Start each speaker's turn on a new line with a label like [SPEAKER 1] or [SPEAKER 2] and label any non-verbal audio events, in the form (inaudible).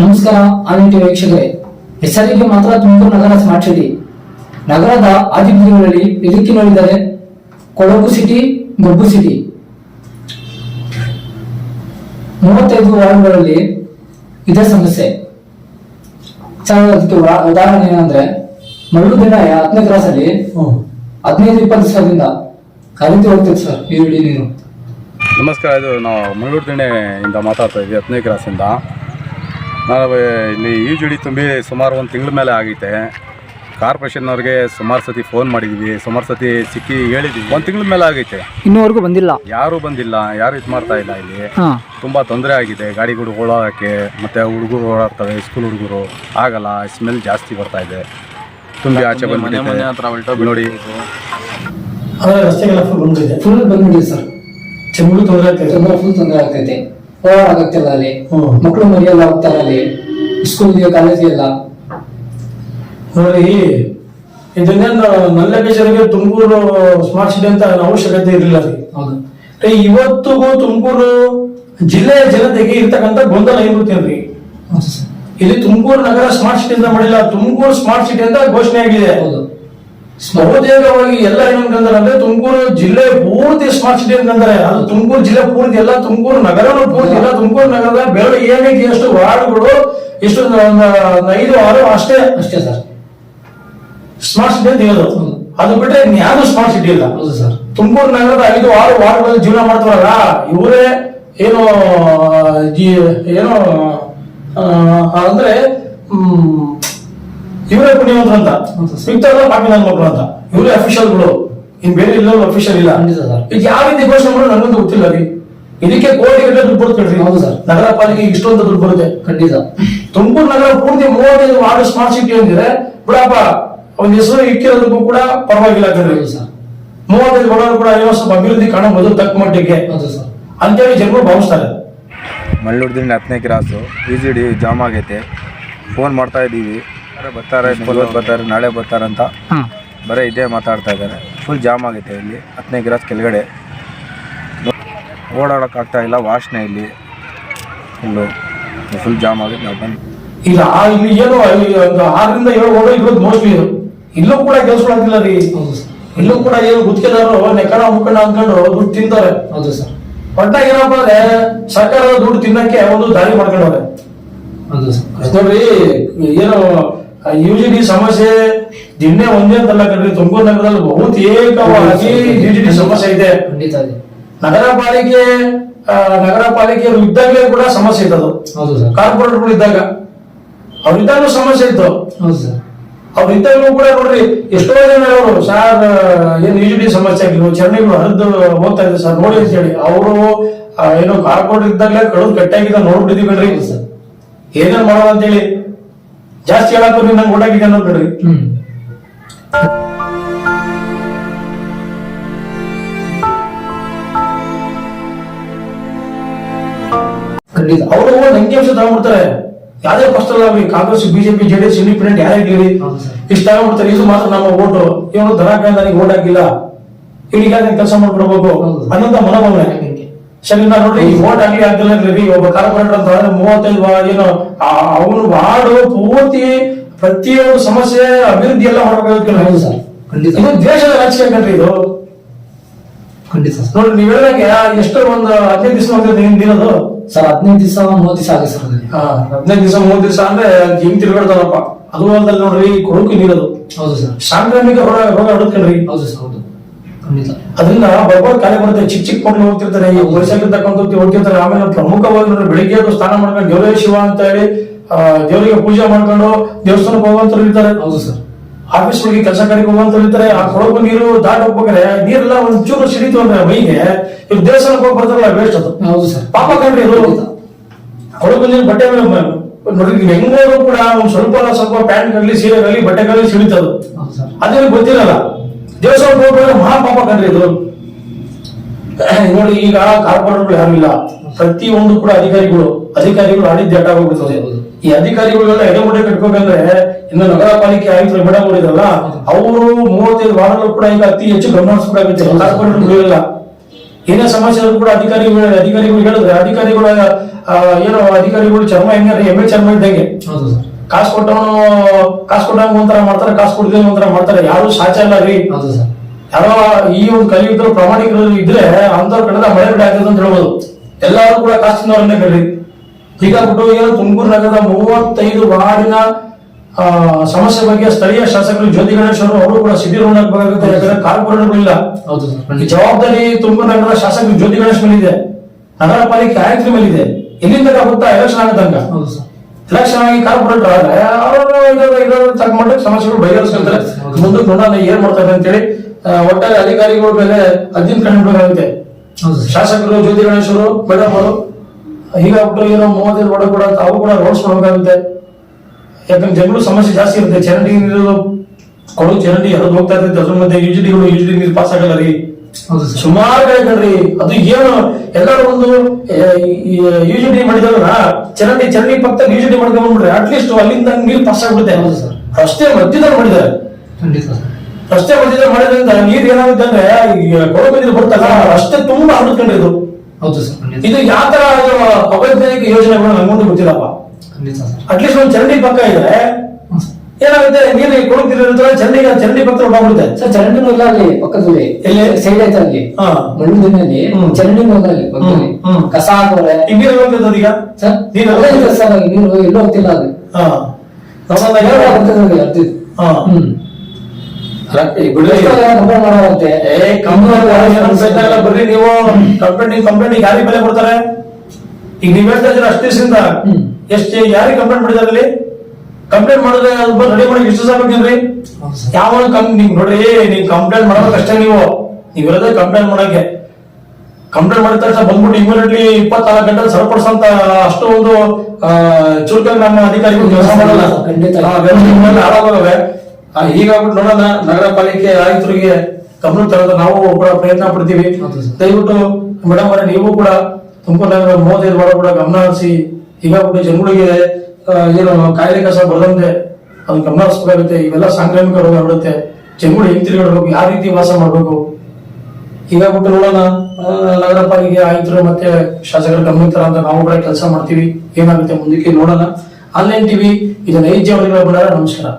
[SPEAKER 1] ನಮಸ್ಕಾರ ಆದಿತ್ಯ ವೀಕ್ಷಕರೇ. ಹೆಸರಿಗೆ ಮಾತ್ರ ತುಮಕೂರು ನಗರ ಸ್ಮಾರ್ಟ್ ಸಿಟಿ ನಗರದ ಆದಿಬೀದಿಗಳಲ್ಲಿ ಇದಕ್ಕೆ ನೋಡಿದರೆ ಕೊಡಗು ಸಿಟಿ ಗೊಬ್ಬು ಸಿಟಿ ಮೂವತ್ತೈದು ವಾರ್ಡ್ಗಳಲ್ಲಿ ಇದೇ ಸಮಸ್ಯೆ. ಅದಕ್ಕೆ ಉದಾಹರಣೆ ಏನಂದ್ರೆ ಮರಳು ದಿನ ಹತ್ತನೇ ಕ್ರಾಸಲ್ಲಿ ಹದಿನೈದು ಇಪ್ಪತ್ತು ಸಾವಿರದಿಂದ ಕಲಿತು ಹೋಗ್ತದೆ ಸರ್ ಈ ನೀನು ನೀರು
[SPEAKER 2] ನಮಸ್ಕಾರ ಇದು ನಾವು ಮಂಗಳೂರು ದಿಣೆಯಿಂದ ಮಾತಾಡ್ತಾ ಇದ್ವಿ ಹತ್ತನೇ ಕ್ರಾಸಿಂದ ನಾವು ಇಲ್ಲಿ ಈಜುಡಿ ತುಂಬಿ ಸುಮಾರು ಒಂದು ತಿಂಗಳ ಮೇಲೆ ಆಗೈತೆ. ಕಾರ್ಪೊರೇಷನ್ನವ್ರಿಗೆ ಸುಮಾರು ಸತಿ ಫೋನ್ ಮಾಡಿದ್ವಿ. ಸುಮಾರು ಸತಿ ಸಿಕ್ಕಿ ಹೇಳಿದ್ವಿ. ಒಂದು ತಿಂಗಳ ಮೇಲೆ ಆಗೈತೆ.
[SPEAKER 1] ಇನ್ನೂವರೆಗೂ ಬಂದಿಲ್ಲ?
[SPEAKER 2] ಯಾರೂ ಬಂದಿಲ್ಲ. ಯಾರು ಇದು ಮಾಡ್ತಾ ಇಲ್ಲ ಇಲ್ಲಿ.
[SPEAKER 1] ತುಂಬಾ
[SPEAKER 2] ತುಂಬ ತೊಂದರೆ ಆಗಿದೆ. ಗಾಡಿಗಳು ಓಡಾಡೋಕ್ಕೆ ಮತ್ತೆ ಹುಡುಗರು ಓಡಾಡ್ತವೆ ಸ್ಕೂಲ್ ಹುಡುಗರು. ಆಗಲ್ಲ ಸ್ಮೆಲ್ ಜಾಸ್ತಿ ಬರ್ತಾ ಇದೆ. ತುಂಬಿ ಆಚೆ ಬಂದ್ಬಿಟ್ಟಿದೆ. ನೋಡಿ.
[SPEAKER 3] ರಸ್ತೆಗೆಲ್ಲ ಫುಲ್ ಬಂದಿದೆ.
[SPEAKER 1] ಫುಲ್ ಬಂದ್ಬಿಟ್ಟಿದೆ ಸರ್
[SPEAKER 3] ಚೆನ್ನಾಗಿ ತೊಂದರೆ ಆಗ್ತೈತೆ
[SPEAKER 1] ತೊಂದರೆ ಫುಲ್ ತೊಂದರೆ ಆಗ್ತೈತೆ. ಹೋರಾಡಕ್ಕಾಗ್ತಿಲ್ಲ ಅಲ್ಲಿ. ಮಕ್ಕಳು ಮರಿಯಲ್ಲ ಹೋಗ್ತಾರ ಅಲ್ಲಿ ಸ್ಕೂಲ್ಗೆ ಕಾಲೇಜ್ಗೆಲ್ಲ
[SPEAKER 3] ನೋಡಿ ಇದನ್ನೇನು ನನ್ನ ಬೇಜಾರಿಗೆ ತುಮಕೂರು ಸ್ಮಾರ್ಟ್ ಸಿಟಿ ಅಂತ ಅವಶ್ಯಕತೆ ಇರಲಿಲ್ಲ ರೀ ಇವತ್ತಿಗೂ ತುಮಕೂರು ಜಿಲ್ಲೆಯ ಜನತೆಗೆ ಇರ್ತಕ್ಕಂಥ ಗೊಂದಲ
[SPEAKER 1] ಏನ್ಬಿಡ್ತೀನಿ
[SPEAKER 3] ಇಲ್ಲಿ ತುಮಕೂರು ನಗರ ಸ್ಮಾರ್ಟ್ ಸಿಟಿ ಅಂತ ಮಾಡಿಲ್ಲ ತುಮಕೂರು ಸ್ಮಾರ್ಟ್ ಸಿಟಿ ಅಂತ ಘೋಷಣೆ ಆಗಿದೆ.
[SPEAKER 1] ಹೌದು.
[SPEAKER 3] ಬಹುತೇಕವಾಗಿ ಎಲ್ಲ ಏನಂತಂದ್ರೆ ಅಂದ್ರೆ ತುಮಕೂರು ಜಿಲ್ಲೆ ಪೂರ್ತಿ ಸ್ಮಾರ್ಟ್ ಸಿಟಿ ಅಂತಂದ್ರೆ ಅದು ತುಮಕೂರು ಜಿಲ್ಲೆ ಪೂರ್ತಿ ಎಲ್ಲ ತುಮಕೂರು ನಗರನು ಪೂರ್ತಿ ಎಲ್ಲ ತುಮಕೂರು ನಗರದ ಬೆರಳು ಏನೇ ಎಷ್ಟು ವಾರ್ಡ್ಗಳು ಎಷ್ಟು ಐದು ಆರು ಅಷ್ಟೇ.
[SPEAKER 1] ಅಷ್ಟೇ ಸರ್.
[SPEAKER 3] ಸ್ಮಾರ್ಟ್ ಸಿಟಿ ಅಂತ ಹೇಳೋದು. ಅದು ಬಿಟ್ರೆ ಯಾರು ಸ್ಮಾರ್ಟ್ ಸಿಟಿ ಇಲ್ಲ.
[SPEAKER 1] ಹೌದು ಸರ್.
[SPEAKER 3] ತುಮಕೂರು ನಗರದ ಐದು ಆರು ವಾರ್ಡ್ಗಳಲ್ಲಿ ಜೀವನ ಮಾಡ್ತಾರಲ್ಲ ಇವರೇ ಏನು ಏನು ಏನೋ ಅಂದ್ರೆ ಇವರೇ ಪುಣ್ಯವಂತರು ಅಂತ.
[SPEAKER 1] ಸರ್.
[SPEAKER 3] ಮಿಕ್ತವ್ರೆಲ್ಲ ಮಕ್ಕಳು ಅಂತ. ಇವರೇ ಅಫಿಷಿಯಲ್ಗಳು ಇನ್ ಬೇರೆ ಇಲ್ಲ. ಅಫಿಷಿಯಲ್ ಇಲ್ಲ. ಈಗ ಯಾವ ರೀತಿ ಘೋಷಣೆ ಮಾಡೋ ನನಗಂತೂ ಗೊತ್ತಿಲ್ಲ ರೀ. ಇದಕ್ಕೆ ಕೋಟಿ ಗಂಟೆ ದುಡ್ಡು ಬರುತ್ತೆ
[SPEAKER 1] ಹೌದು ಸರ್.
[SPEAKER 3] ನಗರ ಪಾಲಿಕೆ ಇಷ್ಟೊಂದು ದುಡ್ಡು ಬರುತ್ತೆ.
[SPEAKER 1] ಖಂಡಿತ.
[SPEAKER 3] ತುಮಕೂರು ನಗರ ಪೂರ್ತಿ ಮೂವತ್ತೈದು ವಾರ್ಡ್ ಸ್ಮಾರ್ಟ್ ಸಿಟಿ ಅಂದ್ರೆ ಬಿಡಪ್ಪ ಅವ್ನ ಹೆಸರು ಇಕ್ಕಿರೋದಕ್ಕೂ ಕೂಡ ಪರವಾಗಿಲ್ಲ ಕಣ್ರಿ.
[SPEAKER 1] ಸರ್.
[SPEAKER 3] ಮೂವತ್ತೈದು ಬಡವರು ಕೂಡ ಏನೋ ಸ್ವಲ್ಪ ಅಭಿವೃದ್ಧಿ ಕಾಣಬಹುದು ತಕ್ಕ ಮಟ್ಟಿಗೆ.
[SPEAKER 1] ಹೌದು ಸರ್.
[SPEAKER 3] ಅಂತೇಳಿ ಜನರು ಭಾವಿಸ್ತಾರೆ.
[SPEAKER 2] ಮಳ್ಳೂರ್ದಿಂದ ಹತ್ತನೇ ಕ್ರಾಸು ಡಿ ಜಾಮ್ ಆಗೈತೆ. ಫೋನ್ ಮಾಡ್ತಾ ಇದ್ದೀವಿ. ಬರ್ತಾರೆ ಇವತ್ತು ಬರ್ತಾರೆ ನಾಳೆ ಬರ್ತಾರೆ ಅಂತ
[SPEAKER 1] ಹಾ.
[SPEAKER 2] ಬರೀ ಇದೇ ಮಾತಾಡ್ತಾ ಇದ್ದಾರೆ. ಫುಲ್ ಜಾಮ್ ಆಗೈತೆ ಇಲ್ಲಿ. ಹತ್ತನೇ ಗಿರಾಸ್ ಕೆಳಗಡೆ. ಓಡಾಡೋಕ್ಕಾಗ್ತಾ ಇಲ್ಲ ವಾಸನೆ ಇಲ್ಲಿ. ಫುಲ್ಲು ಫುಲ್ ಜಾಮ್ ಆಗೈತೆ ನಾವು ಬಂದು
[SPEAKER 3] ಇಲ್ಲ ಆ ಇಲ್ಲಿ ಏನು ಅಲ್ಲಿ ಒಂದು ಆರರಿಂದ ಏಳು ಓಡೋ ಇರೋದು ಮೋಸ್ಟ್ಲಿ ಇಲ್ಲೂ ಕೂಡ ಕೆಲಸ
[SPEAKER 1] ಮಾಡ್ತಿಲ್ಲ ರೀ.
[SPEAKER 3] ಇಲ್ಲೂ ಕೂಡ ಏನು ಗುತ್ತಿಗೆದಾರರು ನೆಕ್ಕಣ ಮುಕ್ಕಣ ಅನ್ಕೊಂಡು ದುಡ್ಡು ತಿಂತಾರೆ.
[SPEAKER 1] ಹೌದು ಸರ್
[SPEAKER 3] ಒಟ್ಟಾಗಿ ಏನಪ್ಪ ಅಂದ್ರೆ ಸರ್ಕಾರದ ದುಡ್ಡು ತಿನ್ನಕ್ಕೆ ಒಂದು ದಾರಿ ಮಾಡ್ಕೊಂಡವ್ರೆ.
[SPEAKER 1] ಹೌದು ಸರ್
[SPEAKER 3] ನೋಡ್ರಿ ಏನು ಯು ಜಿ ಸಮಸ್ಯೆ ದಿನ್ನೆ ಒಂದೇ ಅಂತಲ್ಲ ಕಣ್ರಿ ತುಮಕೂರು ನಗರದಲ್ಲಿ ಬಹುತೇಕವಾಗಿ ಯು ಜಿ ಸಮಸ್ಯೆ ಇದೆ.
[SPEAKER 1] ಖಂಡಿತ ಇದೆ.
[SPEAKER 3] ನಗರ ಪಾಲಿಕೆ ನಗರ ಪಾಲಿಕೆಯವರು ಇದ್ದಾಗಲೇ ಕೂಡ ಸಮಸ್ಯೆ ಇತ್ತು
[SPEAKER 1] ಹೌದು ಸರ್.
[SPEAKER 3] ಕಾರ್ಪೊರೇಟ್ಗಳು ಇದ್ದಾಗ ಅವ್ರಿದ್ದಾಗ ಇದ್ದಾಗಲೂ ಸಮಸ್ಯೆ ಇತ್ತು.
[SPEAKER 1] ಹೌದು ಸರ್.
[SPEAKER 3] ಅವ್ರು ಇದ್ದಾಗಲೂ ಕೂಡ ನೋಡ್ರಿ ಎಷ್ಟೋ ಜನ ಅವರು ಸರ್ ಏನು ಯು ಜಿ ಡಿ ಸಮಸ್ಯೆ ಆಗಿಲ್ಲ ಚರಂಡಿಗಳು ಹರಿದು ಹೋಗ್ತಾ ಇದೆ ಸರ್ ನೋಡಿ ಅಂತ ಹೇಳಿ. ಅವರು ಏನು ಕಾರ್ಪೊರೇಟರ್ ಇದ್ದಾಗಲೇ ಕಳೆದು ಕಟ್ಟಾಗಿದ್ದ ನೋಡ್ಬಿಟ್ಟಿದ್ವಿ ಕಣ್ರಿ. ಏನೇನ್ ಮಾಡೋಣ ಅಂತೇಳಿ ಜಾಸ್ತಿ ಹೇಳಕ್ಕೂ ನಂಗೆ ಓಡಾಗಿದೆ ಅನ್ನೋದು ಕಣ್ರಿ
[SPEAKER 1] ಹ್ಮ್. ಖಂಡಿತ.
[SPEAKER 3] ಅವರು ನಂಗೆ ಅಂಶ ತಗೊಂಡ್ಬಿಡ್ತಾರೆ ಯಾವ್ದೇ ಪಕ್ಷ ಅಲ್ಲ ಕಾಂಗ್ರೆಸ್ ಬಿಜೆಪಿ ಜೆಡಿಎಸ್ ಇಂಡಿಪೆಂಡೆಂಟ್ ಯಾರೇ ಇರಲಿ ಇಷ್ಟ ತಗೊಂಡ್ಬಿಡ್ತಾರೆ ಇದು ಮಾತ್ರ ನಮ್ಮ ಓಟು. ಇವನು ದನ ನನಗೆ ಓಟ್ ಹಾಕಿಲ್ಲ. ಈಗ ಕೆಲಸ ಮಾಡ್ಬಿಡ್ಬೇಕು. ಅನ್ನೋಂತ ಮನೋಭಾವನೆ. ಸರಿ ನಾ ನೋಡ್ರಿ ಈ ಓಟ್ ಅಲ್ಲಿ ಆಗ್ತಿಲ್ಲ ಒಬ್ಬ ಕಾರ್ಪೊರೇಟರ್ ಅಂತ ಹೇಳಿದ್ರೆ ಮೂವತ್ತೈದು ಏನು ಅವನು ವಾರ್ಡು ಪೂರ್ತಿ ಪ್ರತಿಯೊಂದು ಸಮಸ್ಯೆ ಅಭಿವೃದ್ಧಿ ಎಲ್ಲ
[SPEAKER 1] ಹೌದು ಸರ್. ಖಂಡಿತ.
[SPEAKER 3] ಇದು ದೇಶದ ರಾಜಕೀಯ ಕಣ್ರಿ ಇದು.
[SPEAKER 1] ಖಂಡಿತ ಸರ್.
[SPEAKER 3] ನೋಡ್ರಿ ನೀವ್ ಹೇಳಕ್ಕೆ ಎಷ್ಟು ಒಂದು ಹದಿನೈದು ದಿವಸ ಹೋಗ್ತದೆ ನಿಮ್ ದಿನದು
[SPEAKER 1] ಸರ್ ಹದಿನೈದು ದಿವಸ ಮೂವತ್ತು ದಿವಸ ಆಗಿದೆ ಸರ್
[SPEAKER 3] ಹದಿನೈದು ದಿವಸ ಮೂವತ್ತು ದಿವಸ ಅಂದ್ರೆ ಹಿಂಗ್ ತಿರ್ಗಾಡ್ತಾರಪ್ಪ. ಅದು ಅಲ್ದಲ್ಲಿ ನೋಡ್ರಿ ಕೊಡುಕು ನೀರದು.
[SPEAKER 1] ಹೌದು ಸರ್.
[SPEAKER 3] ಸಾಂಕ್ರಾಮಿಕ ರೋಗ ರೋಗ ಹರಡ್ಕಣ್ರಿ
[SPEAKER 1] ಹೌದು ಸರ್ ಹೌದು.
[SPEAKER 3] ಅದರಿಂದ ಬರ್ಬಾರ್ ಕಾಲೇ ಬರುತ್ತೆ ಚಿಕ್ಕ ಚಿಕ್ಕ ಮಕ್ಕಳು ಹೋಗ್ತಿರ್ತಾರೆ ಈ ವಯಸ್ಸಾಗಿರ್ತಕ್ಕಂಥ ಹೋಗ್ತಿರ್ತಾರೆ ಆಮೇಲೆ ಪ್ರಮುಖವಾಗಿ ನೋಡ್ರಿ ಬೆಳಿಗ್ಗೆ ಅದು ಸ್ನಾನ ಮಾಡ್ಕೊಂಡು ದೇವರೇ ಶಿವ ಅಂತ ಹೇಳಿ ದೇವರಿಗೆ ಪೂಜೆ ಮಾಡ್ಕೊಂಡು ದೇವಸ್ಥಾನಕ್ಕೆ ಹೋಗುವಂತರು ಇರ್ತಾರೆ.
[SPEAKER 1] ಹೌದು ಸರ್.
[SPEAKER 3] ಆಫೀಸ್ ಹೋಗಿ ಕೆಲಸ ಕಾರ್ಯಕ್ಕೆ ಹೋಗುವಂತರು ಇರ್ತಾರೆ. ಆ ಕೊಳಗು ನೀರು ದಾಟ ಹೋಗ್ಬೇಕಾರೆ ನೀರೆಲ್ಲ ಒಂಚೂರು ಸಿಡಿತು ಅಂದ್ರೆ ಮೈಗೆ ಇವ್ರು ದೇವಸ್ಥಾನಕ್ಕೆ ಹೋಗಿ ಬರ್ತಾರಲ್ಲ ವೇಸ್ಟ್ ಅದು.
[SPEAKER 1] ಹೌದು ಸರ್.
[SPEAKER 3] ಪಾಪ
[SPEAKER 1] ಕಂಡ್ರಿ.
[SPEAKER 3] ಕೊಳಕು ನೀರು ಬಟ್ಟೆ ಮೇಲೆ ನೋಡಿ ಹೆಂಗೋದ್ರು ಕೂಡ ಒಂದ್ ಸ್ವಲ್ಪ ಸ್ವಲ್ಪ ಪ್ಯಾಂಟ್ ಆಗಲಿ ಸೀರೆ ಆಗಲಿ ಬಟ್ಟೆಗಾಗಲಿ ಸಿಡಿತದು. ಅದೇ ಗೊತ್ತಿರಲ್ಲ. ದೇವಸ್ಥಾನಕ್ಕೆ ಹೋಗ್ಬೇಕು ಮಹಾ ಪಾಪ ಕಣ್ರಿ ಇದು. (clears throat) ನೋಡಿ ಈಗ ಕಾರ್ಪೊರೇಟ್ಗಳು ಯಾರಿಲ್ಲ ಪ್ರತಿ ಒಂದು ಕೂಡ ಅಧಿಕಾರಿಗಳು ಅಧಿಕಾರಿಗಳು ಆಡಿದ್ದು ಅಡ್ಡ ಹೋಗ್ಬಿಡ್ತದೆ. ಈ ಅಧಿಕಾರಿಗಳೆಲ್ಲ ಎಡೆಮುಡೆ ಕಟ್ಕೋಬೇಕಂದ್ರೆ ಇನ್ನು ನಗರ ಪಾಲಿಕೆ ಆಯುಕ್ತರು ಮೇಡಮ್ ಅವರು ಮೂವತ್ತೈದು ವಾರಗಳು ಕೂಡ ಈಗ ಅತಿ ಹೆಚ್ಚು ಗಮನಿಸಬೇಕಾಗುತ್ತೆ ಇಲ್ಲ ಏನೇ ಸಮಸ್ಯೆ ಕೂಡ ಅಧಿಕಾರಿಗಳು ಅಧಿಕಾರಿಗಳು ಹೇಳಿದ್ರೆ ಅಧಿಕಾರಿಗಳ ಏನೋ ಅಧಿಕಾರಿಗಳು ಚರ್ಮ ಹೆಂಗೆ ಎಮ್ಮೆ ಚರ್ಮ ಇದ್ದಂಗೆ.
[SPEAKER 1] ಹೌದು ಸರ್.
[SPEAKER 3] ಕಾಸು ಕೊಟ್ಟವನು ಕಾಸು ಕೊಟ್ಟಂಗ ಒಂಥರ ಮಾಡ್ತಾರೆ ಕಾಸು ಕೊಡ್ತೀನಿ ಒಂಥರ ಮಾಡ್ತಾರೆ. ಯಾರು ಸಾಚ ಇಲ್ಲ ರೀ.
[SPEAKER 1] ಹೌದು ಸರ್.
[SPEAKER 3] ಯಾರೋ ಈ ಒಂದು ಕಲಿಯುಗದಲ್ಲಿ ಪ್ರಾಮಾಣಿಕರು ಇದ್ರೆ ಅಂತವ್ರ ಕಡೆ ಮಳೆ ಬಿಡ ಆಗ್ತದೆ ಅಂತ ಹೇಳ್ಬೋದು. ಎಲ್ಲರೂ ಕೂಡ ಕಾಸು ತಿನ್ನೋರನ್ನೇ ಕೇಳಿ ಹೀಗಾಗ್ಬಿಟ್ಟು ಏನು ತುಮಕೂರು ನಗರದ ಮೂವತ್ತೈದು ವಾರ್ಡಿನ ಆ, ಸಮಸ್ಯೆ ಬಗ್ಗೆ ಸ್ಥಳೀಯ ಶಾಸಕರು ಜ್ಯೋತಿ ಗಣೇಶ್ ಅವರು ಅವರು ಕೂಡ ಸಿಟಿ ರೋಡ್ ಹಾಕಬೇಕಾಗುತ್ತೆ ಯಾಕಂದ್ರೆ
[SPEAKER 1] ಸರ್.
[SPEAKER 3] ಈ ಜವಾಬ್ದಾರಿ ತುಮಕೂರು ನಗರದ ಶಾಸಕರು ಜ್ಯೋತಿ ಗಣೇಶ್ ಮೇಲಿದೆ. ನಗರ ಪಾಲಿಕೆ ಆಯುಕ್ತರ ಮೇಲಿದೆ. ಇಲ್ಲಿಂದ ಗೊತ್ತಾ ಎಲೆಕ್ಷನ್ ಆಗತ್ತಂಗ
[SPEAKER 1] ಹೌದು ಸರ್.
[SPEAKER 3] ಎಲೆಕ್ಷನ್ ಆಗಿ ಕಾರ್ಪೊರೇಟರ್ ಆದ್ರೆ ಅವರು ತಕ್ಕ ಮಟ್ಟಿಗೆ ಸಮಸ್ಯೆಗಳು ಬಗೆಹರಿಸ್ಕೊಂತಾರೆ. ಮುಂದಕ್ಕೆ ನೋಡೋಣ ಏನ್ ಮಾಡ್ತಾರೆ ಅಂತೇಳಿ ಹೇಳಿ ಒಟ್ಟಾರೆ ಅಧಿಕಾರಿಗಳ ಮೇಲೆ
[SPEAKER 1] ಹೌದು. ಸರ್
[SPEAKER 3] ಶಾಸಕರು ಜ್ಯೋತಿ ಗಣೇಶರು ಮೇಡಮ್ ಅವರು ಹೀಗಾಗ್ಬಿಟ್ಟು ಏನೋ ಮೂವತ್ತೈದು ಒಡ ಕೂಡ ತಾವು ಕೂಡ ರೋಡ್ಸ್ ಮಾಡಬೇಕಾಗುತ್ತೆ. ಯಾಕಂದ್ರೆ ಜನರು ಸಮಸ್ಯೆ ಜಾಸ್ತಿ ಇರುತ್ತೆ. ಚರಂಡಿ ನೀರು ಕೊಡು ಚರಂಡಿ ಹರಿದು ಹೋಗ್ತಾ ಇರ್ತೈತೆ. ಅದ್ರ ಮಧ್ಯೆ ಯುಜಿಡಿಗಳು ಯುಜಿಡಿ ನೀರು ಪಾಸ್ ಆಗಲ್ಲ ರೀ. ಸುಮಾರು ಕಡೆ ಕಣ್ರಿ ಅದು ಏನು ಎಲ್ಲರೂ ಒಂದು ಯುಜಿಡಿ ಮಾಡಿದವರ ಚರಂಡಿ ಚರಂಡಿ ಪಕ್ಕದಲ್ಲಿ ಯುಜಿಡಿ ಮಾಡ್ಕೊಂಡ್ ಬಂದ್ಬಿಡ್ರಿ ಅಟ್ಲೀಸ್ಟ್ ಅಲ್ಲಿಂದ ನೀರು ಪಾಸ್ ಆಗ್ಬಿಡುತ್ತೆ.
[SPEAKER 1] ಹೌದು ಸರ್.
[SPEAKER 3] ರಸ್ತೆ ಮಧ್ಯದಲ್ಲಿ ಮಾಡಿದ್ದಾರೆ. ರಸ್ತೆ ಮಧ್ಯದಲ್ಲಿ ಮಾಡಿದ್ರಿಂದ ನೀರು ಏನಾಗುತ್ತೆ ಅಂದ್ರೆ ನೀರು ಬರ್ತಲ್ಲ ರಸ್ತೆ ತುಂಬಾ ಹರಡ್ಕೊಂಡ್ರಿ ಇದು
[SPEAKER 1] ಹೌದು ಸರ್
[SPEAKER 3] ಇದು ಯಾವ ತರ ಅವೈಜ್ಞಾನಿಕ ಯೋಜನೆಗಳು ನಂಗೊಂದು ಗೊತ್ತಿಲ್ಲಪ್ಪ. ಅಟ್ಲೀಸ್ಟ್ ಒಂದು ಚರಂಡಿ ಪಕ್ಕ ಇದೆ
[SPEAKER 1] ಹ್ಮ್ ಸರ್.
[SPEAKER 3] ಏನಾಗುತ್ತೆ? ನೀರು ಕೊಡುತ್ತಿರೋ ಚರಂಡಿ ಚರಂಡಿ ಪತ್ರ ಹೋಗ್ಬಿಡುತ್ತೆ
[SPEAKER 1] ಸರ್ ಚರಂಡಿ ಇಲ್ಲ ಅಲ್ಲಿ ಪಕ್ಕದಲ್ಲಿ
[SPEAKER 3] ಎಲ್ಲಿ?
[SPEAKER 1] ಸೈಡ್ ಐತೆ ಅಲ್ಲಿ.
[SPEAKER 3] ಮಣ್ಣಿನಲ್ಲಿ
[SPEAKER 1] ಚರಂಡಿ ಇಲ್ಲ ಅಲ್ಲಿ ಪಕ್ಕದಲ್ಲಿ. ಕಸ ಹಾಕೋರೆ
[SPEAKER 3] ಈಗ? ನೀರು ಹೋಗ್ತದೆ ಅದೀಗ
[SPEAKER 1] ಸರ್
[SPEAKER 3] ನೀರು
[SPEAKER 1] ಅಲ್ಲೇ ಸರ್ ನೀರು ಎಲ್ಲೂ ಹೋಗ್ತಿಲ್ಲ ಅದು.
[SPEAKER 3] ಬರ್ರಿ ನೀವು. ಕಂಪ್ಲೇಂಟ್ ಕಂಪ್ಲೇಂಟ್ ಯಾರಿಗೆ ಬೆಲೆ ಕೊಡ್ತಾರೆ? ಈಗ ನೀವ್ ಹೇಳ್ತಾ ಇದ್ರೆ ಅಷ್ಟು ದಿವಸದಿಂದ?
[SPEAKER 1] ಹ್ಮ್.
[SPEAKER 3] ಎಷ್ಟು ಯಾರಿಗೆ ಕಂಪ್ಲೇಂಟ್ ಮಾಡಿದಾರೆ ಅಲ್ಲಿ? ಕಂಪ್ಲೇಂಟ್ ಮಾಡಿದ್ರೆ ಅದು ಬಂದು ರೆಡಿ ಮಾಡಿ
[SPEAKER 1] ಹೌದು ಸರ್
[SPEAKER 3] ಯಾವ ನಿಮ್ ನೋಡ್ರಿ ನೀವು ಕಂಪ್ಲೇಂಟ್ ಮಾಡ್ಬೇಕಷ್ಟೇ ನೀವು. ನೀವು ಇರೋದೇ ಕಂಪ್ಲೇಂಟ್ ಮಾಡಕ್ಕೆ. ಕಂಪ್ಲೇಂಟ್ ಮಾಡಿದ ತಕ್ಷಣ ಬಂದ್ಬಿಟ್ಟು ಇಮಿಡಿಯೇಟ್ಲಿ ಇಪ್ಪತ್ನಾಲ್ಕು ಗಂಟೆ ಸರಿಪಡಿಸಂತ ಅಷ್ಟು ಒಂದು ಚುರುಕ ನಮ್ಮ ಅಧಿಕಾರಿಗಳು ಕೆಲಸ ಮಾಡಲ್ಲ.
[SPEAKER 1] ಖಂಡಿತ.
[SPEAKER 3] ಹಾಳಾಗೋಗವೆ ಹೀಗಾಗ್ಬಿಟ್ಟು ನೋಡೋಣ ನಗರ ಪಾಲಿಕೆ ಆಯುಕ್ತರಿಗೆ ಕಂಪ್ಲೇಂಟ್ ತರೋದು ನಾವು ಕೂಡ ಪ್ರಯತ್ನ ಪಡ್ತೀವಿ. ದಯವಿಟ್ಟು ಮೇಡಮ್ ಅವರೇ ನೀವು ಕೂಡ ತುಮಕೂರು ನಗರ ಮೂವತ್ತೈದು ವಾರ ಕೂಡ ಗಮನ ಹರಿಸಿ ಹೀಗಾಗ್ಬಿಟ್ಟು ಜನಗಳಿಗೆ ಏನು ಕಾಯಿಲೆ ಕಸ ಬರದಂತೆ ಅದನ್ನ ಗಮನ ಹರಿಸ್ಬೇಕಾಗುತ್ತೆ ಇವೆಲ್ಲ ಸಾಂಕ್ರಾಮಿಕ ರೋಗ ಹರಡುತ್ತೆ ಜನಗಳು ಹೆಂಗ್ ತಿರುಗಾಡ್ಬೇಕು. ಯಾವ ರೀತಿ ವಾಸ ಮಾಡಬೇಕು? ಈಗ ಬಿಟ್ಟು ನೋಡೋಣ. ನಗರ ಪಾಲಿಕೆ ಆಯುಕ್ತರು ಮತ್ತೆ ಶಾಸಕರ ಗಮನಿತರ ಅಂತ ನಾವು ಕೂಡ ಕೆಲಸ ಮಾಡ್ತೀವಿ. ಏನಾಗುತ್ತೆ ಮುಂದಕ್ಕೆ ನೋಡೋಣ. ಆನ್ಲೈನ್ ಟಿವಿ ಇದು ನೈಜ ಬಿಡಾರ. ನಮಸ್ಕಾರ.